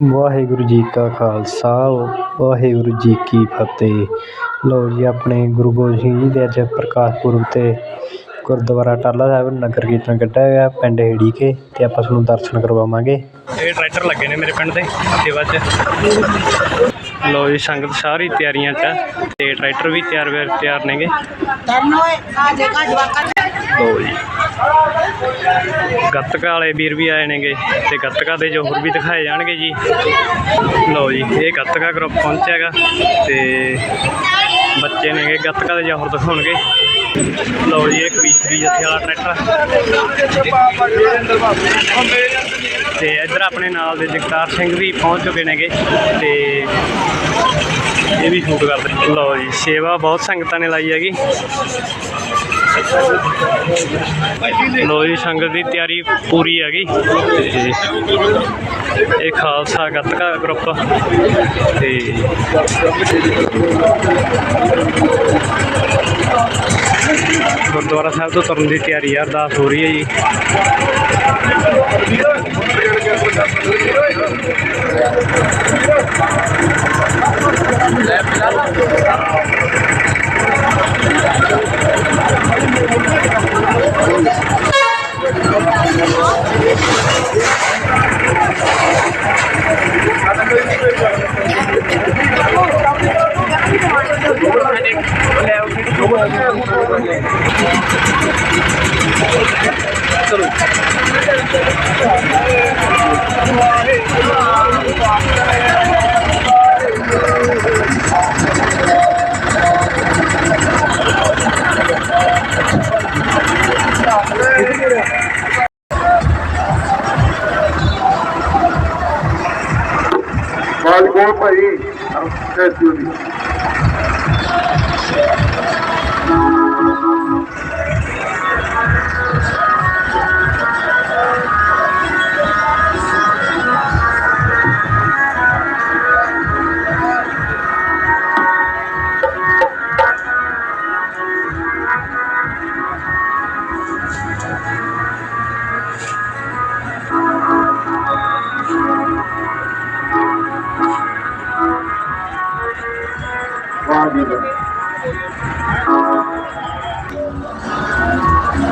ਵਾਹਿਗੁਰੂ ਜੀ ਕਾ ਖਾਲਸਾ ਵਾਹਿਗੁਰੂ ਜੀ ਕੀ ਫਤਿਹ। ਲਓ ਜੀ ਆਪਣੇ ਗੁਰੂ ਗੋਬਿੰਦ ਸਿੰਘ ਜੀ ਦੇ ਅੱਜ ਪ੍ਰਕਾਸ਼ ਪੁਰਬ 'ਤੇ ਗੁਰਦੁਆਰਾ ਟਾਹਲਾ ਸਾਹਿਬ ਨਗਰ ਕੀਰਤਨ ਕੱਢਿਆ ਗਿਆ ਪਿੰਡ ਏੜੀ ਕੇ ਅਤੇ ਆਪਾਂ ਤੁਹਾਨੂੰ ਦਰਸ਼ਨ ਕਰਵਾਵਾਂਗੇ। ਇਹ ਟਰੈਕਟਰ ਲੱਗੇ ਨੇ ਮੇਰੇ ਪਿੰਡ ਦੇ ਸੇਵਾ 'ਚ ਲਓ ਜੀ ਸੰਗਤ ਸਾਰੀ ਤਿਆਰੀਆਂ 'ਚ ਆ ਤੇ ਟਰੈਕਟਰ ਵੀ ਤਿਆਰ ਵਰ ਤਿਆਰ ਨੇਗੇ ਧਰਨੋਏ ਲਓ ਜੀ। ਗੱਤਕਾ ਵਾਲੇ ਵੀਰ ਵੀ ਆਏ ਨੇਗੇ ਤੇ ਗੱਤਕਾ ਦੇ ਜੋਹਰ ਵੀ ਦਿਖਾਏ ਜਾਣਗੇ ਜੀ। ਲਓ ਜੀ, ਇਹ ਗੱਤਕਾ ਗਰੁੱਪ ਪਹੁੰਚਿਆ ਹੈਗਾ ਤੇ ਬੱਚੇ ਨੇਗੇ ਗੱਤਕਾ ਦੇ ਜੋਹਰ ਦਿਖਾਉਣਗੇ। ਲਓ ਜੀ, ਇਹ ਕਵੀਸ਼ਰੀ ਜੱਥੇ ਵਾਲਾ ਟਰੈਕਟਰ ਤੇ ਇੱਧਰ ਆਪਣੇ ਨਾਲ ਦੇ ਜਗਤਾਰ ਸਿੰਘ ਵੀ ਪਹੁੰਚ ਚੁੱਕੇ ਨੇਗੇ ਤੇ ਇਹ ਵੀ ਸ਼ੂਟ ਕਰਦੇ ਲਓ ਜੀ, ਸੇਵਾ ਬਹੁਤ ਸੰਗਤਾਂ ਨੇ ਲਾਈ ਹੈਗੀ। ਲੋ ਜੀ, ਸੰਗਤ ਦੀ ਤਿਆਰੀ ਪੂਰੀ ਹੈਗੀ ਇਹ ਖਾਲਸਾ ਗੱਤਕਾ ਗਰੁੱਪ ਤੇ ਗੁਰਦੁਆਰਾ ਸਾਹਿਬ ਤੋਂ ਤੁਰਨ ਦੀ ਤਿਆਰੀ ਆ, ਅਰਦਾਸ ਹੋ ਰਹੀ ਹੈ ਜੀ। ਮਾਲ ਕੋਲ ਭਾਈ ਐਸਯੂ ਦੀ ਵਾਹ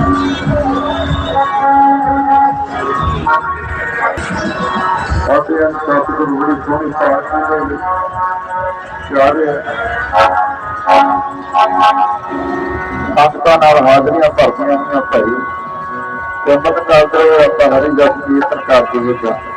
RPM starts to go to 25. You are here. I'm going to go to the to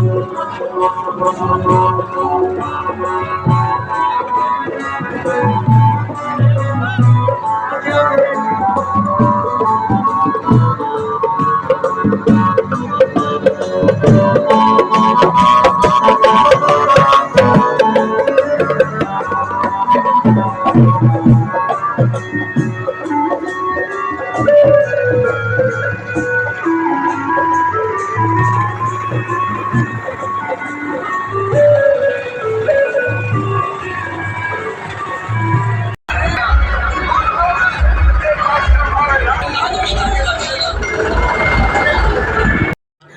Thank you.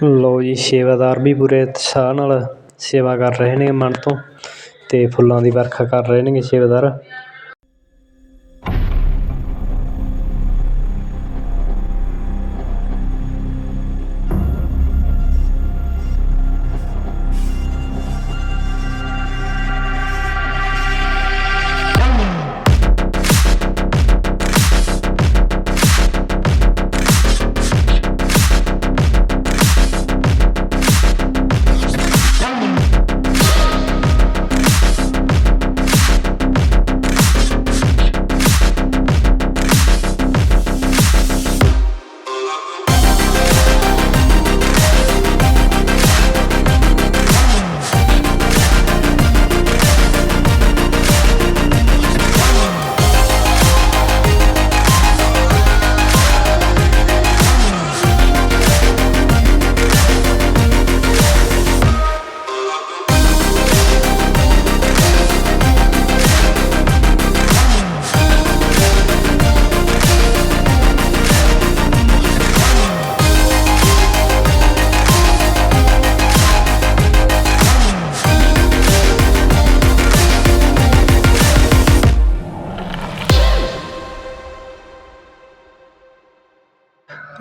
ਲਓ ਜੀ, ਸੇਵਾਦਾਰ ਵੀ ਪੂਰੇ ਉਤਸ਼ਾਹ ਨਾਲ ਸੇਵਾ ਕਰ ਰਹੇ ਨੇ ਮਨ ਤੋਂ ਅਤੇ ਫੁੱਲਾਂ ਦੀ ਵਰਖਾ ਕਰ ਰਹੇ ਨੇਗੇ ਸੇਵਾਦਾਰ।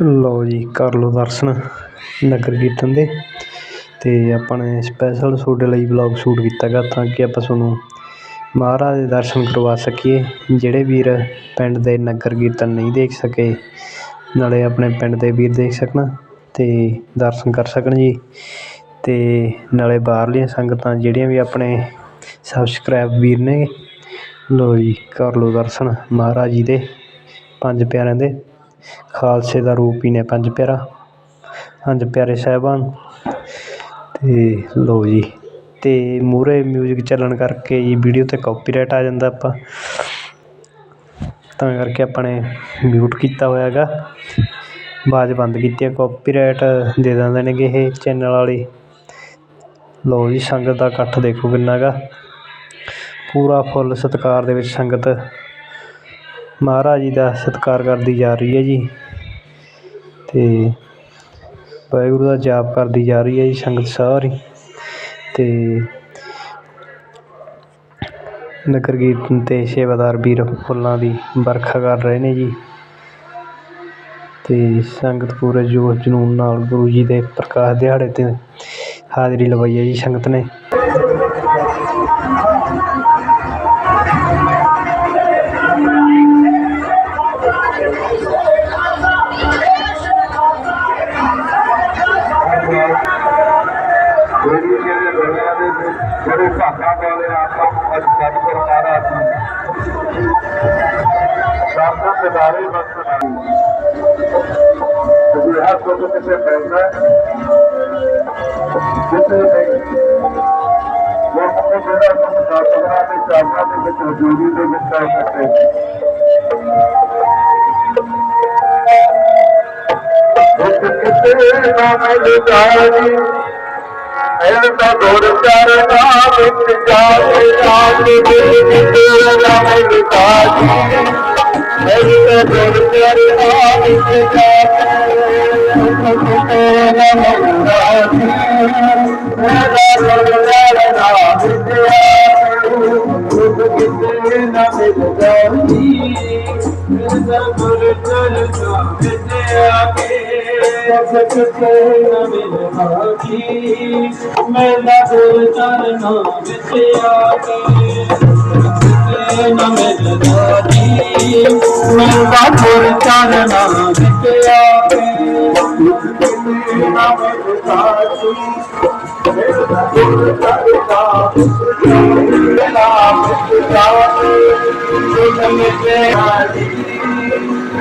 ਲਓ ਜੀ, ਕਰ ਲਓ ਦਰਸ਼ਨ ਨਗਰ ਕੀਰਤਨ ਦੇ। ਅਤੇ ਆਪਾਂ ਨੇ ਸਪੈਸ਼ਲ ਤੁਹਾਡੇ ਲਈ ਵਲੌਗ ਸ਼ੂਟ ਕੀਤਾ ਗਾ ਤਾਂ ਕਿ ਆਪਾਂ ਤੁਹਾਨੂੰ ਮਹਾਰਾਜ ਦੇ ਦਰਸ਼ਨ ਕਰਵਾ ਸਕੀਏ। ਜਿਹੜੇ ਵੀਰ ਪਿੰਡ ਦੇ ਨਗਰ ਕੀਰਤਨ ਨਹੀਂ ਦੇਖ ਸਕੇ, ਨਾਲੇ ਆਪਣੇ ਪਿੰਡ ਦੇ ਵੀਰ ਦੇਖ ਸਕਣ ਅਤੇ ਦਰਸ਼ਨ ਕਰ ਸਕਣ ਜੀ। ਅਤੇ ਨਾਲੇ ਬਾਹਰਲੀਆਂ ਸੰਗਤਾਂ ਜਿਹੜੀਆਂ ਵੀ ਆਪਣੇ ਸਬਸਕ੍ਰਾਈਬ ਵੀਰ ਨੇ, ਲਓ ਜੀ, ਕਰ ਲਓ ਦਰਸ਼ਨ ਮਹਾਰਾਜ ਜੀ ਦੇ, ਪੰਜ ਪਿਆਰਿਆਂ ਦੇ। ਖਾਲਸੇ ਦਾ ਰੂਪ ਹੀ ਨੇ ਪੰਜ ਪਿਆਰਾ, ਪੰਜ ਪਿਆਰੇ ਸਾਹਿਬਾਨ। ਤੇ ਲਓ ਜੀ, ਤੇ ਮੂਹਰੇ ਮਿਊਜ਼ਿਕ ਚੱਲਣ ਕਰਕੇ ਜੀ ਵੀਡੀਓ 'ਤੇ ਕਾਪੀਰਾਈਟ ਆ ਜਾਂਦਾ ਆਪਾਂ। ਤਾਂ ਕਰਕੇ ਆਪਾਂ ਨੇ ਮਿਊਟ ਕੀਤਾ ਹੋਇਆ ਹੈਗਾ। ਆਵਾਜ਼ ਬੰਦ ਕੀਤੀ ਹੈ ਕਾਪੀਰਾਈਟ ਦੇ ਦਿੰਦੇ ਨੇਗੇ ਇਹ ਚੈਨਲ ਵਾਲੇ। ਲਓ ਜੀ, ਸੰਗਤ ਦਾ ਇਕੱਠ ਦੇਖੋ ਕਿੰਨਾ ਗਾ ਪੂਰਾ ਫੁੱਲ ਸਤਿਕਾਰ ਦੇ ਵਿੱਚ ਸੰਗਤ ਮਹਾਰਾਜ ਜੀ ਦਾ ਸਤਿਕਾਰ ਕਰਦੀ ਜਾ ਰਹੀ ਹੈ ਜੀ ਅਤੇ ਵਾਹਿਗੁਰੂ ਦਾ ਜਾਪ ਕਰਦੀ ਜਾ ਰਹੀ ਹੈ ਜੀ ਸੰਗਤ ਸਾਰੀ ਅਤੇ ਨਗਰ ਕੀਰਤਨ ਅਤੇ ਸੇਵਾਦਾਰ ਵੀਰ ਫੁੱਲਾਂ ਦੀ ਵਰਖਾ ਕਰ ਰਹੇ ਨੇ ਜੀ ਅਤੇ ਸੰਗਤ ਪੂਰੇ ਜੋਸ਼ ਜਨੂੰਨ ਨਾਲ ਗੁਰੂ ਜੀ ਦੇ ਪ੍ਰਕਾਸ਼ ਦਿਹਾੜੇ ਤੇ ਹਾਜ਼ਰੀ ਲਵਾਈ ਹੈ ਜੀ ਸੰਗਤ ਨੇ। ਹਰ ਕੋਈ ਕਿਤੇ ਪੈਂਦਾ ਜਿੱਥੇ ਨਹੀਂ ਲੋਕਾਂ ਨੂੰ ਜਿਹੜਾ ਕੰਮ ਸਾਧਨਾ ਦੇ ਚਾਹਨਾ ਦੇ ਵਿੱਚ ਹਜ਼ੂਰੀ ਦੇ ਵਿੱਚ ਕਰ ਸਕਦੇ ਕਿਤੇ ਨਾ ਮਿਲ ਜਾਣੀ ਐਨ ਤਾਂ ਗੁਰ ਚਰਨਾ ਵਿੱਚ ਜਾ ਕੇ ਆਪ ਦੇ ਕਿਤੇ ਨਾ ਮਿਲ ਜਾਣੀ ਐਨ ਤਾਂ ਗੁਰ ਚਰਨਾ ਵਿੱਚ ਜਾ ਕੇ ਕਿਤੇ ਨਾ ਮਿਲ ਮੇਰਾ ਗੁਰ ਚਰਨਾ ਵਿੱਚ ਆ ਕੇ ਕਿਤੇ ਨਾ ਮੇਰਾ ਗੁਰ ਚਰਨਾ ਵਿੱਚ ਆ ਕੇ ਦਾਦੀ ਮੇਰਾ ਦਿਲ ਚਰਨਾ ਵਿੱਚ ਆ ਕੇ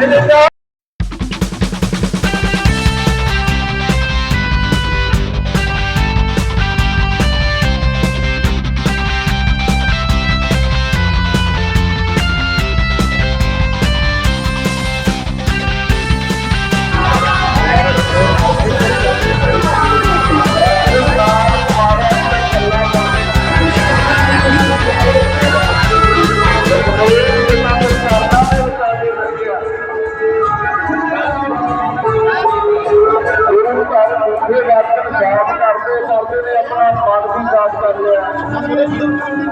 ਨਾ ਮਿਲ ਜਾਣੀ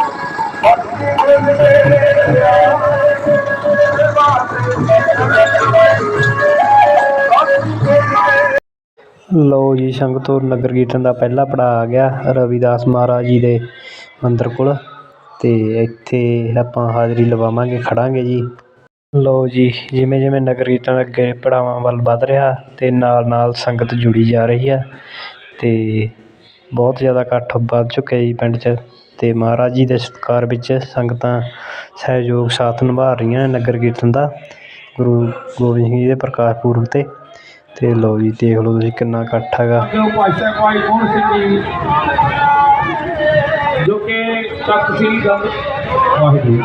ਲਓ ਜੀ ਸੰਗਤੋ ਨਗਰ ਕੀਰਤਨ ਦਾ ਪਹਿਲਾ ਪੜਾਅ ਆ ਗਿਆ ਰਵਿਦਾਸ ਮਹਾਰਾਜ ਜੀ ਦੇ ਮੰਦਰ ਕੋਲ। ਤੇ ਇੱਥੇ ਆਪਾਂ ਹਾਜ਼ਰੀ ਲਵਾਵਾਂਗੇ, ਖੜਾਂਗੇ ਜੀ। ਲਓ ਜੀ ਜਿਵੇਂ ਜਿਵੇਂ ਨਗਰ ਕੀਰਤਨ ਅੱਗੇ ਪੜਾਵਾਂ ਵੱਲ ਵੱਧ ਰਿਹਾ ਤੇ ਨਾਲ ਨਾਲ ਸੰਗਤ ਜੁੜੀ ਜਾ ਰਹੀ ਆ। ਤੇ ਬਹੁਤ ਜ਼ਿਆਦਾ ਇਕੱਠ ਵੱਧ ਚੁੱਕਿਆ ਜੀ ਪਿੰਡ 'ਚ ਤੇ ਮਹਾਰਾਜ ਜੀ ਦੇ ਸਤਿਕਾਰ ਵਿੱਚ ਸੰਗਤਾਂ ਸਹਿਯੋਗ ਸਾਥ ਨਿਭਾ ਰਹੀਆਂ ਨਗਰ ਕੀਰਤਨ ਦਾ ਗੁਰੂ ਗੋਬਿੰਦ ਸਿੰਘ ਜੀ ਦੇ ਪ੍ਰਕਾਸ਼ ਪੁਰਬ 'ਤੇ। ਤੇ ਲਓ ਜੀ ਦੇਖ ਲਓ ਤੁਸੀਂ ਕਿੰਨਾ ਇਕੱਠ ਹੈਗਾ। ਜੋ ਕਿ ਤਖਤ ਸ੍ਰੀ ਵਾਹਿਗੁਰੂ।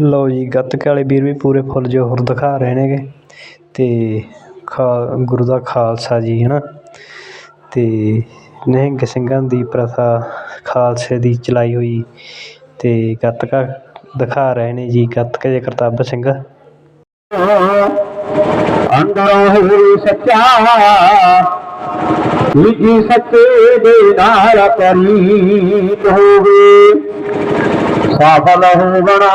ਲਓ ਜੀ ਗੱਤਕੇ ਵਾਲੇ ਵੀਰ ਵੀ ਪੂਰੇ ਫੁੱਲ ਜੋਹਰ ਦਿਖਾ ਰਹੇ ਨੇਗੇ। ਤੇ ਖਾ ਗੁਰੂ ਦਾ ਖਾਲਸਾ ਜੀ ਹੈ ਨਾ ਤੇ ਨਿਹੰਗ ਸਿੰਘਾਂ ਦੀ ਪ੍ਰਥਾ ਖਾਲਸੇ ਦੀ ਚਲਾਈ ਹੋਈ ਤੇ ਗੱਤਕਾ ਦਿਖਾ ਰਹੇ ਨੇ ਜੀ ਗੱਤਕੇ ਦੇ ਕਰਤੱਵ ਸਿੰਘ। ਅੰਦਰੋਂ ਹੀ ਸੱਚਾ, ਨਿਜੀ ਸੱਚੇ ਦੇ ਨਾਲ ਪ੍ਰੀਤ ਹੋਵੇ। ਸਫਲ ਹੋਵਣਾ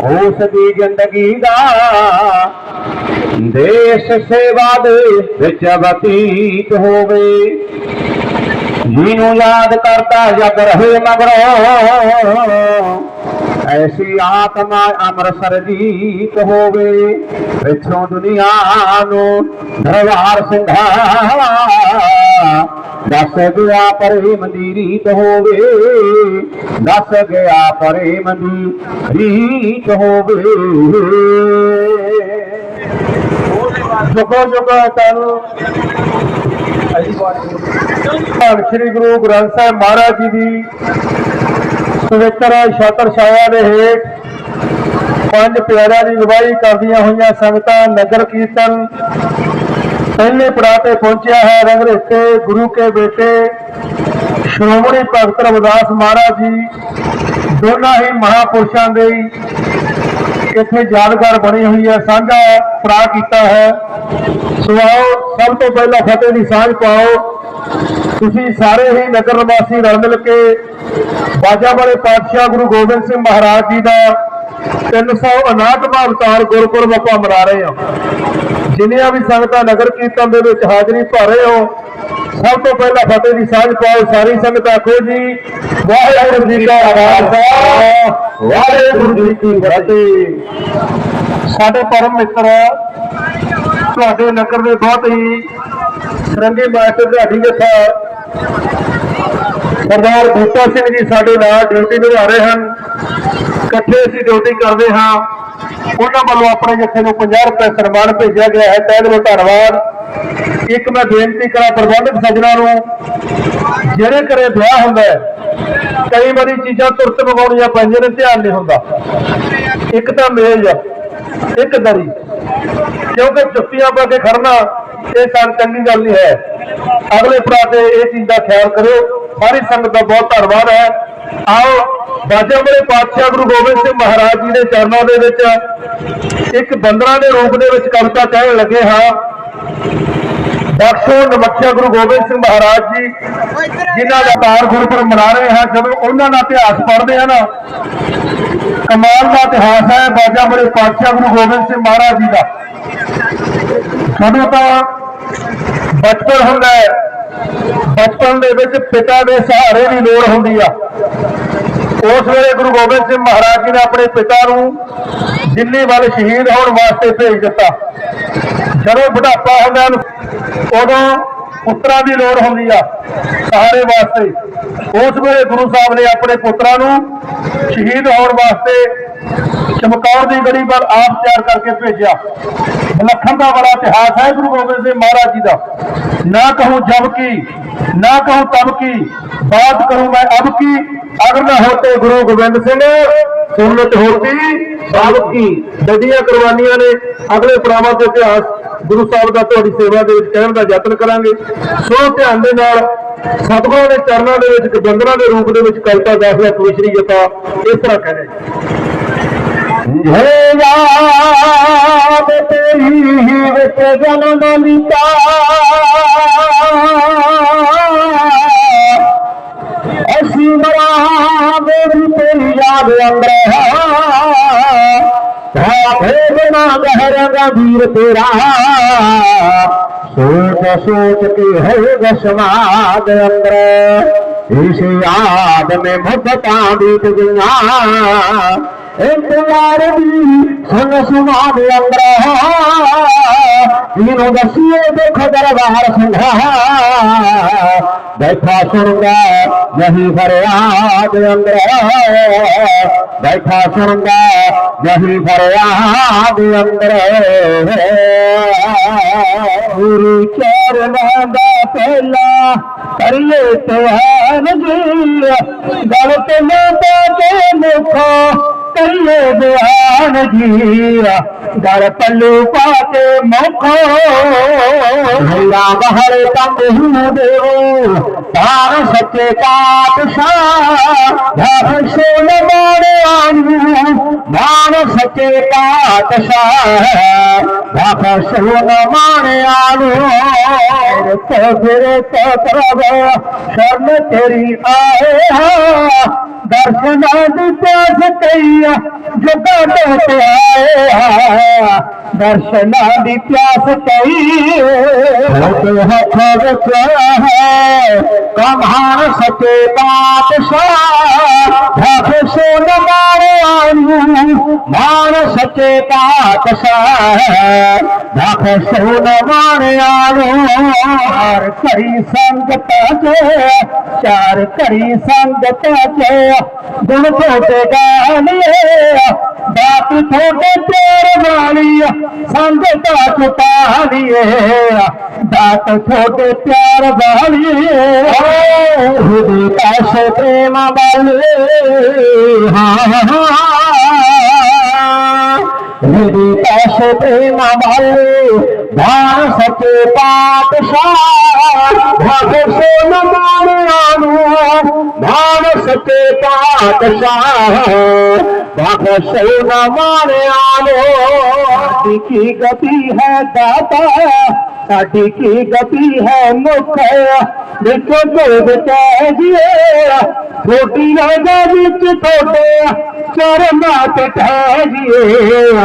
ਉਸ ਦੀ ਜ਼ਿੰਦਗੀ ਦਾ ਦੇਸ਼ ਸੇਵਾ ਦੇ ਵਿੱਚ ਬਤੀਤ ਹੋਵੇ। ਜਿਹਨੂੰ ਯਾਦ ਕਰਦਾ ਜਗ ਰਹੇ ਮਗਰੋਂ, ਐਸੀ ਆਤਮਾ ਅੰਮ੍ਰਿਤਸਰ ਦੀ ਹੋਵੇ। ਪਿੱਛੋਂ ਦੁਨੀਆ ਨੂੰ ਦਰਬਾਰ ਸਿੰਘਾ ਦੱਸ ਗਿਆ ਪ੍ਰੇਮ ਦੀ ਰੀਤ ਹੋਵੇ, ਦੱਸ ਗਿਆ ਪ੍ਰੇਮ ਦੀ ਰੀਤ ਹੋਵੇ। ਜੁਗੋ ਜੁਗੋ ਤਨ ਧੰਨ ਸ੍ਰੀ ਗੁਰੂ ਗ੍ਰੰਥ ਸਾਹਿਬ ਮਹਾਰਾਜ ਜੀ ਦੀ ਪਵਿੱਤਰ ਛਤਰ ਛਾਇਆ ਦੇ ਹੇਠ ਪੰਜ ਪਿਆਰਿਆਂ ਦੀ ਅਗਵਾਈ ਕਰਦੀਆਂ ਹੋਈਆਂ ਸੰਗਤਾਂ, ਨਗਰ ਕੀਰਤਨ ਪਹਿਲੇ ਪੜਾਅ ਤੇ ਪਹੁੰਚਿਆ ਹੈ ਰੰਗ ਰਸਤੇ ਗੁਰੂ ਕੇ ਬੇਟੇ, ਸ਼੍ਰੋਮਣੀ ਭਗਤ ਰਵਿਦਾਸ ਮਹਾਰਾਜ ਜੀ, ਦੋਨਾਂ ਹੀ ਮਹਾਪੁਰਸ਼ਾਂ ਦੇ ਇੱਥੇ ਯਾਦਗਾਰ ਬਣੀ ਹੋਈ ਹੈ, ਸਾਂਝਾ ਪੜਾਅ ਕੀਤਾ ਹੈ। ਸੋ ਆਓ, ਸਭ ਤੋਂ ਪਹਿਲਾਂ ਫਤਿਹ ਦੀ ਸਾਂਝ ਪਾਓ। ਤੁਸੀਂ ਸਾਰੇ ਹੀ ਨਗਰ ਨਿਵਾਸੀ ਰਲ ਮਿਲ ਕੇ ਬਾਜਾ ਵਾਲੇ ਪਾਤਸ਼ਾਹ ਗੁਰੂ ਗੋਬਿੰਦ ਸਿੰਘ ਮਹਾਰਾਜ ਜੀ ਦਾ 359ਵਾਂ ਅਵਤਾਰ ਗੁਰਪੁਰਬ ਆਪਾਂ ਮਨਾ ਰਹੇ ਹਾਂ। ਜਿੰਨੀਆਂ ਵੀ ਸੰਗਤਾਂ ਨਗਰ ਕੀਰਤਨ ਦੇ ਵਿੱਚ ਹਾਜ਼ਰੀ ਭਰ ਰਹੇ ਹੋ, ਸਭ ਤੋਂ ਪਹਿਲਾਂ ਫਤਿਹ ਦੀ ਸਾਂਝ ਪਾਓ, ਸਾਰੀ ਸੰਗਤ ਆਖੋ ਜੀ, ਵਾਹਿਗੁਰੂ ਜੀ ਕਾ ਖਾਲਸਾ, ਵਾਹਿਗੁਰੂ ਜੀ ਕੀ ਫਤਿਹ। ਸਾਡੇ ਪਰਮ ਮਿੱਤਰ, ਤੁਹਾਡੇ ਨਗਰ ਦੇ ਬਹੁਤ ਹੀ ਸਰੰਗੀ ਮਾਸਟਰ ਢਾਡੀ ਜਥਾ, ਸਰਦਾਰ ਬੂਟਾ ਸਿੰਘ ਜੀ ਸਾਡੇ ਨਾਲ ਡਿਊਟੀ ਨਿਭਾ ਰਹੇ ਹਨ। ਇਕੱਠੇ ਅਸੀਂ ਡਿਊਟੀ ਕਰਦੇ ਹਾਂ। ਉਹਨਾਂ ਵੱਲੋਂ ਆਪਣੇ ਜੱਥੇ ਨੂੰ 50 ਰੁਪਏ ਸਨਮਾਨ ਭੇਜਿਆ ਗਿਆ ਹੈ, ਤਹਿ ਦਿਲੋਂ ਧੰਨਵਾਦ। ਇੱਕ ਮੈਂ ਬੇਨਤੀ ਕਰਾਂ, ਪ੍ਰਬੰਧਕ ਸੱਜਣਾ ਨੂੰ, ਜਿਹੜੇ ਘਰੇ ਵਿਆਹ ਹੁੰਦਾ ਕਈ ਵਾਰੀ ਚੀਜ਼ਾਂ ਤੁਰਤ ਮੰਗਾਉਣੀਆਂ ਪੈਂਦੀਆਂ ਨੇ, ਧਿਆਨ ਨਹੀਂ ਹੁੰਦਾ। ਇੱਕ ਤਾਂ ਮੇਜ਼ ਇੱਕ ਦਰੀ। ਕਿਉਂਕਿ ਜੁੱਤੀਆਂ ਪਾ ਕੇ ਖੜਨਾ ਇਹ ਸਾਨੂੰ ਚੰਗੀ ਗੱਲ ਨਹੀਂ ਹੈ। ਅਗਲੇ ਪੜਾਅ ਤੇ ਇਹ ਚੀਜ਼ ਦਾ ਖਿਆਲ ਕਰਿਓ। ਸਾਰੀ ਸੰਗਤ ਦਾ ਬਹੁਤ ਧੰਨਵਾਦ ਹੈ। ਆਓ, ਬਾਜਾ ਬੜੇ ਪਾਤਸ਼ਾਹ ਗੁਰੂ ਗੋਬਿੰਦ ਸਿੰਘ ਮਹਾਰਾਜ ਜੀ ਦੇ ਚਰਨਾਂ ਦੇ ਵਿੱਚ ਇੱਕ ਬੰਦਰਾਂ ਦੇ ਰੂਪ ਦੇ ਵਿੱਚ ਕਵਿਤਾ ਕਹਿਣ ਲੱਗੇ ਹਾਂ। ਬਖਸ਼ੋ ਨਮੱਖਿਆ ਗੁਰੂ ਗੋਬਿੰਦ ਸਿੰਘ ਮਹਾਰਾਜ ਜੀ, ਜਿਨ੍ਹਾਂ ਦਾ ਤਾਰ ਗੁਰਪੁਰਬ ਮਨਾ ਰਹੇ ਹਾਂ, ਜਦੋਂ ਉਹਨਾਂ ਦਾ ਇਤਿਹਾਸ ਪੜ੍ਹਦੇ ਹਾਂ ਨਾ, ਕਮਾਲ ਦਾ ਇਤਿਹਾਸ ਹੈ ਬਾਜਾ ਵਾਲੇ ਪਾਤਸ਼ਾਹ ਗੁਰੂ ਗੋਬਿੰਦ ਸਿੰਘ ਮਹਾਰਾਜ ਜੀ ਦਾ। ਸਾਨੂੰ ਤਾਂ ਬਚਪਨ ਹੁੰਦਾ ਹੈ ਬਚਪਨ ਦੇ ਵਿੱਚ ਪਿਤਾ ਦੇ ਸਹਾਰੇ ਦੀ ਲੋੜ ਹੁੰਦੀ ਆ। ਉਸ ਵੇਲੇ ਗੁਰੂ ਗੋਬਿੰਦ ਸਿੰਘ ਮਹਾਰਾਜ ਜੀ ਨੇ ਆਪਣੇ ਪਿਤਾ ਨੂੰ ਦਿੱਲੀ ਵੱਲ ਸ਼ਹੀਦ ਹੋਣ ਵਾਸਤੇ ਭੇਜ ਦਿੱਤਾ। ਜਦੋਂ ਬੁਢਾਪਾ ਹੁੰਦਾ ਨੂੰ ਉਦੋਂ ਪੁੱਤਰਾਂ ਦੀ ਲੋੜ ਹੁੰਦੀ ਆ, ਸਹਾਰੇ ਵਾਸਤੇ। ਉਸ ਵੇਲੇ ਗੁਰੂ ਸਾਹਿਬ ਨੇ ਆਪਣੇ ਪੁੱਤਰਾਂ ਨੂੰ ਸ਼ਹੀਦ ਹੋਣ ਵਾਸਤੇ ਚਮਕੌਰ ਦੀ ਗੜੀ ਵੱਲ ਆਪ ਤਿਆਰ ਕਰਕੇ ਭੇਜਿਆ। ਵਿਲੱਖਣ ਦਾ ਬੜਾ ਇਤਿਹਾਸ ਹੈ ਗੁਰੂ ਗੋਬਿੰਦ ਸਿੰਘ ਮਹਾਰਾਜ ਜੀ ਦਾ। ਨਾ ਕਹੂੰ ਜਬ ਕੀ, ਨਾ ਕਹੂੰ ਤਬ ਕੀ, ਬਾਤ ਕਰੂੰ ਮੈਂ ਅਬ ਕੀ, ਅਗਰ ਨਾ ਹੋਤੇ ਗੁਰੂ ਗੋਬਿੰਦ ਸਿੰਘ ਸੁਨਤ ਹੋਤੀ ਸਭ ਕੀ ਵੱਡੀਆਂ ਕੁਰਬਾਨੀਆਂ ਨੇ, ਅਗਲੇ ਪੜਾਵਾਂ ਦੇ ਇਤਿਹਾਸ। ਗੁਰੂ ਸਾਹਿਬ ਦਾ ਤੁਹਾਡੀ ਸੇਵਾ ਦੇ ਵਿੱਚ ਕਹਿਣ ਦਾ ਯਤਨ ਕਰਾਂਗੇ। ਸੋ ਧਿਆਨ ਦੇ ਨਾਲ ਸਤਿਗੁਰਾਂ ਦੇ ਚਰਨਾਂ ਦੇ ਵਿੱਚ ਗਜੰਦਰਾਂ ਦੇ ਰੂਪ ਦੇ ਵਿੱਚ ਕਵਿਤਾ ਦਾਖਲਾ ਕਵਿਸ਼ਰੀ ਜਪਾ ਇਸ ਤਰ੍ਹਾਂ ਕਹਿੰਦੇ ਹੈ। ਯਾਦ ਤੇਰੀ ਵਿੱਚ ਜਨਮ ਲੀਤਾ। ਅਸੀਂ ਮਰਾਂਗੇ ਗਹਿਰਾਂਗਾ ਵੀਰ ਤੇਰਾ। ਸੋਚ ਸੋਚ ਕੇ ਹੈ ਗਸਵਾਦ ਅੰਦਰ। ਇਸ ਯਾਦ में ਮੁੱਦਤਾਂ ਬੀਤ ਗਈਆਂ। ਇੰਤਜ਼ਾਰ ਦੀ ਸੰਗ ਸੁਮਾਦ ਅੰਦਰ ਇਹਨੂੰ ਦਸੀਏ ਦੁੱਖ ਦਰਬਾਰ ਸੰਘਾ ਬੈਠਾ ਸੁਣਦਾ ਨਹੀਂ ਫਰਿਆਦ ਅੰਦਰ ਬੈਠਾ ਸੁਣਦਾ ਨਹੀਂ ਫਰਿਆਦ ਅੰਦਰ ਗੁਰੂ ਚਰਨਾਂ ਦਾ ਪਹਿਲਾ ਕਰੀਏ ਤਿਆਨ ਜੀ ਗਲਤ ਲੋਟਾ ਕੇ پلي در جيرا گهر تلو پکو ڀلا توهان ڀاڻ سچي تاپ سا ڀاڻي آلو ڀاو سچي تاپ سا ماري آنو تو تري تو پرڀو شرم تيري آيا درشن پياس پس ਦਰਸ਼ਨਾਂ ਦੀ درشن دي پياس ڪئي تون هٿ توهان سچي پاپ سار سون ماري مان سڪي سچي پاپ سون ماري آيو ڪري سنگت سنگ چار ڪري سنگ تڻ ڇوٽي پاڻي باپ ڇوٽي پير واڻي संज दाच पाल डोटे प्यारे कश प्रेम बाल पैसो प्रेमाल पाप सा भेण माणो भार से पाप सा भेण आलो ॾाढी की गीती है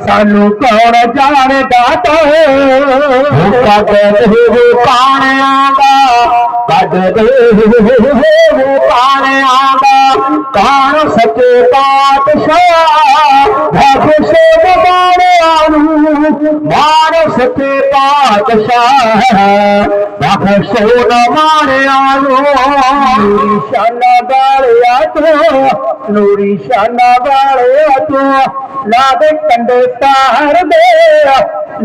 ਤਕਿਆ ਕੌਣ ਜਾਣੇ ਬਾਰੇ ਆਈਆਂ ਦਾਤਾ ਤੇਰੀਆਂ ਸਾਨੂੰ ਕੌਣ ਜਾਣੇ ਦਾਤਾ ਕੱਢ ਦੇ ਪਾਣਿਆਂ ਦਾ ਕੱਢ ਦੇ ਪਾਣਿਆਂ ਦਾ। ਕਾਣ ਸੱਚੇ ਪਾਤਸ਼ਾਹ? ਭਖ ਸੋਭ ਮਾਣਿਆਂ ਨੂੰ। ਮਾਨ ਸੱਚੇ ਪਾਤਸ਼ਾਹ। سولا ماري آيو نوري شان ڳالي آجو نو نشانا واري آجو لاگ ڪنڊي لکا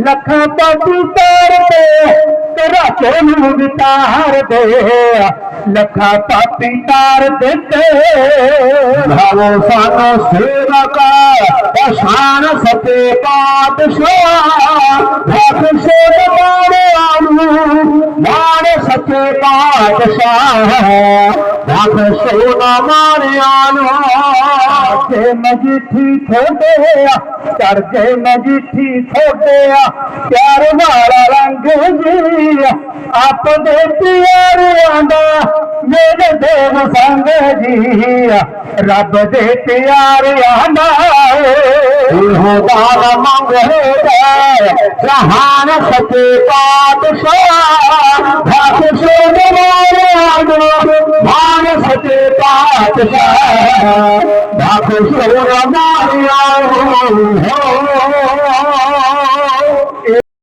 لکان تار دي. تيرا چرڻ به دي لکا پاپي تار تي ڀو سيوڪ پڇاڻ سچي پاٺ سوه ڀيڻ ماري ستي سچي پاٺ ساهه ماري آلو ਸੱਚੇ ਮਜੀਠੀ ਥੋੜੇ ਆ ਮਜੀਠੀ ਥੋੜੇ ਪਿਆਰ ਵਾਲਾ ਰੰਗ ਜੀਆ ਆਪ ਦੇ ਪਿਆਰਿਆਂ ਦਾ ਮੇਰੇ ਦੇਵ ਸੰਗ ਜੀ ਰੱਬ ਦੇ ਪਿਆਰਿਆਂ ਦਾ ਇਹੋ ਦਾਨ ਮੰਗੇਗਾ ਜਹਾਨ ਸੱਚੇ ਪਾਤਸ਼ਾਹ। ਹੱਥ ਸੋਨ ਮਾਰਿਆ ਨੂੰ ਮਾਨ ਸੱਚੇ ਪਾਤਸ਼ਾਹ। খুশো রাজা